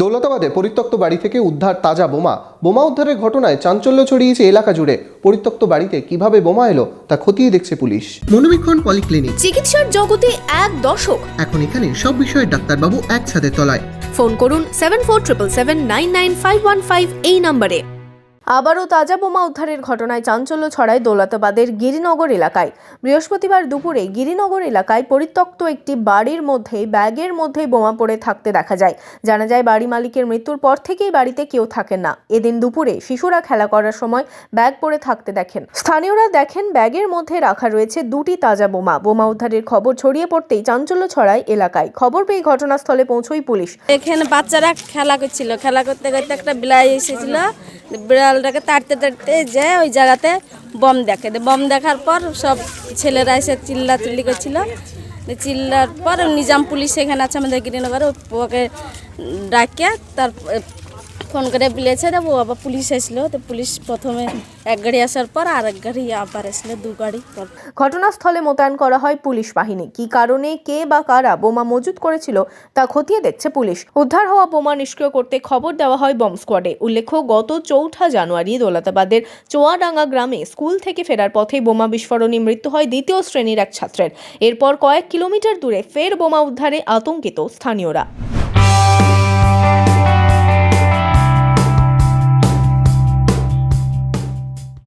দৌলতাবাদে পরিত্যক্ত বাড়ি থেকে উদ্ধার তাজা বোমা। বোমা উদ্ধারের ঘটনায় চাঞ্চল্য ছড়িয়েছে এলাকা জুড়ে। পরিত্যক্ত বাড়িতে কীভাবে বোমা এলো তা খতিয়ে দেখছে পুলিশ। মনোবীক্ষণ পলিক্লিনিক। চিকিৎসার জগতে এক দশক। এখন এখানে সব বিষয়ে ডাক্তারবাবু এক ছাদের তলায়। ফোন করুন seven four triple seven nine nine five one five এই নম্বরে। আবারও তাজা বোমা উদ্ধারের ঘটনায় চাঞ্চল্য ছড়ায় দৌলতাবাদের গিরিনগর এলাকায়। বৃহস্পতিবার দুপুরে গিরিনগর এলাকায় পরিত্যক্ত একটি বাড়ির মধ্যে ব্যাগের মধ্যে বোমা পড়ে থাকতে দেখা যায়। জানা যায়, বাড়ি মালিকের মৃত্যুর পর থেকেই বাড়িতে কেউ থাকেন না। এদিন দুপুরে শিশুরা খেলা করার সময় ব্যাগ পড়ে থাকতে দেখেন। স্থানীয়রা দেখেন, ব্যাগের মধ্যে রাখা রয়েছে দুটি তাজা বোমা। বোমা উদ্ধারের খবর ছড়িয়ে পড়তেই চাঞ্চল্য ছড়ায় এলাকায়। খবর পেয়ে ঘটনাস্থলে পৌঁছয় পুলিশ। এখানে বাচ্চারা খেলা করছিল। খেলা করতে করতে একটা বিড়াল এসেছিল। বিড়ালটাকে তাড়তে তাড়তে যে ওই জায়গাতে বম দেখে। বম দেখার পর সব ছেলেরা এসে চিল্লা চিল্লি করছিল চিল্লার পর নিজাম পুলিশ এখানে আছে আমাদের গিরিনগরে, ওকে ডাকিয়া তার ফোন করে বলেছে ও আবার পুলিশ এসলো। তো পুলিশ প্রথমে এক গাড়ি আসার পর আর এক গাড়ি আবার এসলো, দু গাড়ি ঘটনাস্থলে মোতায়েন করা হয় পুলিশ বাহিনী। কী কারণে, কে বা কারা বোমা মজুত করেছিল তা খতিয়ে দেখছে পুলিশ। উদ্ধার হওয়া বোমা নিষ্ক্রিয় করতে খবর দেওয়া হয় বম স্কোয়াডে। উল্লেখ্য, গত চৌঠা জানুয়ারি দৌলতাবাদের চোয়াডাঙ্গা গ্রামে স্কুল থেকে ফেরার পথে বোমা বিস্ফোরণে মৃত্যু হয় দ্বিতীয় শ্রেণির এক ছাত্রের। এরপর কয়েক কিলোমিটার দূরে ফের বোমা উদ্ধারে আতঙ্কিত স্থানীয়রা।